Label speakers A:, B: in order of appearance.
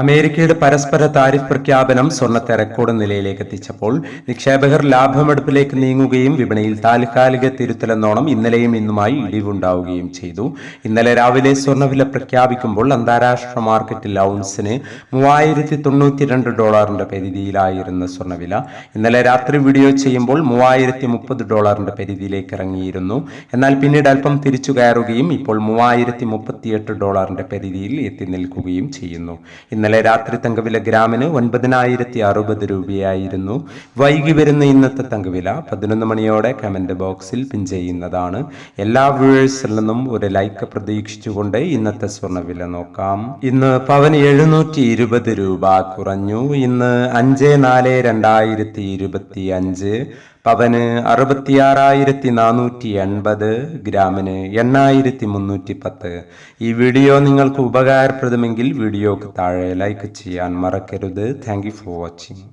A: അമേരിക്കയുടെ പരസ്പര താരിഫ് പ്രഖ്യാപനം സ്വർണത്തെ റെക്കോർഡ് നിലയിലേക്ക് എത്തിച്ചപ്പോൾ നിക്ഷേപകർ ലാഭമെടുപ്പിലേക്ക് നീങ്ങുകയും വിപണിയിൽ താൽക്കാലിക തിരുത്തലെന്നോണം ഇന്നലെയും ഇന്നുമായി ഇടിവുണ്ടാവുകയും ചെയ്തു. ഇന്നലെ രാവിലെ സ്വർണവില പ്രഖ്യാപിക്കുമ്പോൾ അന്താരാഷ്ട്ര മാർക്കറ്റിൽ ഔൺസിന് മൂവായിരത്തി തൊണ്ണൂറ്റി ഡോളറിന്റെ പരിധിയിലായിരുന്ന സ്വർണവില. ഇന്നലെ രാത്രി വീഡിയോ ചെയ്യുമ്പോൾ മൂവായിരത്തി മുപ്പത് ഡോളറിന്റെ പരിധിയിലേക്ക് ഇറങ്ങിയിരുന്നു. എന്നാൽ പിന്നീട് അല്പം തിരിച്ചു കയറുകയും ഇപ്പോൾ മൂവായിരത്തി മുപ്പത്തിയെട്ട് ഡോളറിന്റെ പരിധിയിൽ എത്തി നിൽക്കുകയും ചെയ്യുന്നു. ഇന്നലെ രാത്രി തങ്കവില ഗ്രാമിന് ഒൻപതിനായിരത്തി അറുപത് രൂപയായിരുന്നു. വൈകി വരുന്ന ഇന്നത്തെ തങ്കവില പതിനൊന്ന് മണിയോടെ കമന്റ് ബോക്സിൽ പിൻ ചെയ്യുന്നതാണ്. എല്ലാ വ്യൂവേഴ്സിൽ നിന്നും ഒരു ലൈക്ക് പ്രതീക്ഷിച്ചുകൊണ്ട് ഇന്നത്തെ സ്വർണവില നോക്കാം. ഇന്ന് പവന് എഴുന്നൂറ്റി ഇരുപത് രൂപ കുറഞ്ഞു. ഇന്ന് അഞ്ച് നാല് രണ്ടായിരത്തി ഇരുപത്തി അഞ്ച് പവന് അറുപത്തിയാറായിരത്തി നാനൂറ്റി എൺപത് ഗ്രാമിന് എണ്ണായിരത്തി മുന്നൂറ്റി പത്ത് ഈ വീഡിയോ നിങ്ങൾക്ക് ഉപകാരപ്രദമെങ്കിൽ വീഡിയോക്ക് താഴെ ലൈക്ക് ചെയ്യാൻ മറക്കരുത്. Thank for watching